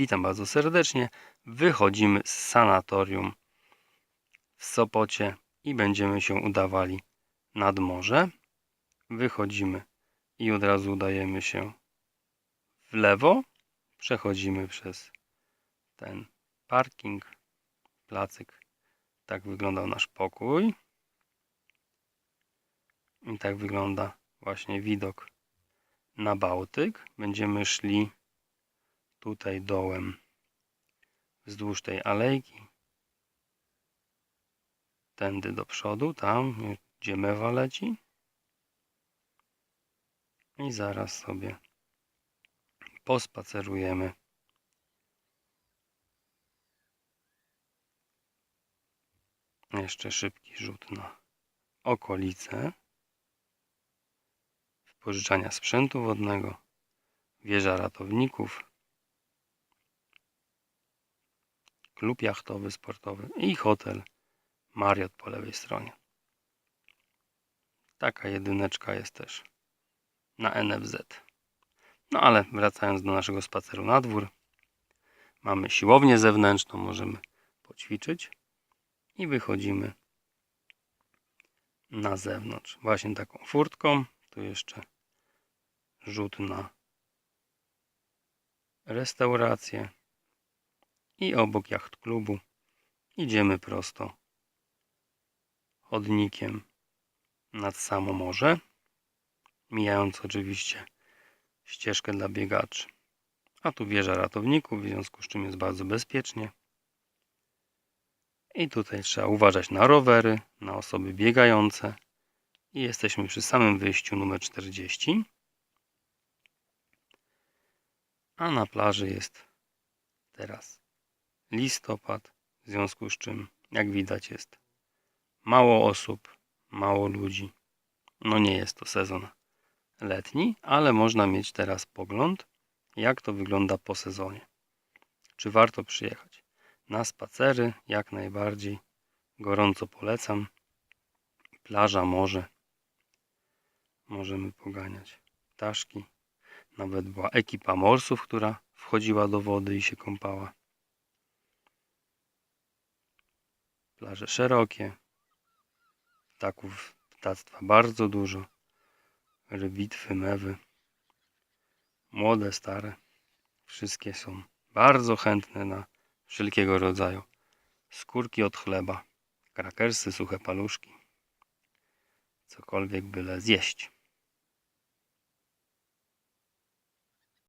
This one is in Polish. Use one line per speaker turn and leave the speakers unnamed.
Witam bardzo serdecznie. Wychodzimy z sanatorium w Sopocie i będziemy się udawali nad morze. Wychodzimy i od razu udajemy się w lewo. Przechodzimy przez ten parking, placyk. Tak wyglądał nasz pokój. I tak wygląda właśnie widok na Bałtyk. Będziemy szli tutaj dołem wzdłuż tej alejki. Tędy do przodu, tam gdzie mewa leci. I zaraz sobie pospacerujemy. Jeszcze szybki rzut na okolice. Pożyczania sprzętu wodnego. Wieża ratowników. Klub jachtowy, sportowy i hotel Marriott po lewej stronie. Taka jedyneczka jest też na NFZ. No ale wracając do naszego spaceru na dwór, mamy siłownię zewnętrzną, możemy poćwiczyć i wychodzimy na zewnątrz. Właśnie taką furtką. Tu jeszcze rzut na restaurację i obok jacht klubu idziemy prosto chodnikiem nad samo morze, mijając oczywiście ścieżkę dla biegaczy. A tu wieża ratowników, w związku z czym jest bardzo bezpiecznie. I tutaj trzeba uważać na rowery, na osoby biegające. I jesteśmy przy samym wyjściu numer 40. A na plaży jest teraz listopad, w związku z czym, jak widać, jest mało osób, mało ludzi. No nie jest to sezon letni, ale można mieć teraz pogląd, jak to wygląda po sezonie. Czy warto przyjechać? Na spacery jak najbardziej gorąco polecam. Plaża, morze. Możemy poganiać ptaszki. Nawet była ekipa morsów, która wchodziła do wody i się kąpała. Plaże szerokie. Ptaków, ptactwa bardzo dużo. Rybitwy, mewy. Młode, stare. Wszystkie są bardzo chętne na wszelkiego rodzaju skórki od chleba, krakersy, suche paluszki. Cokolwiek byle zjeść.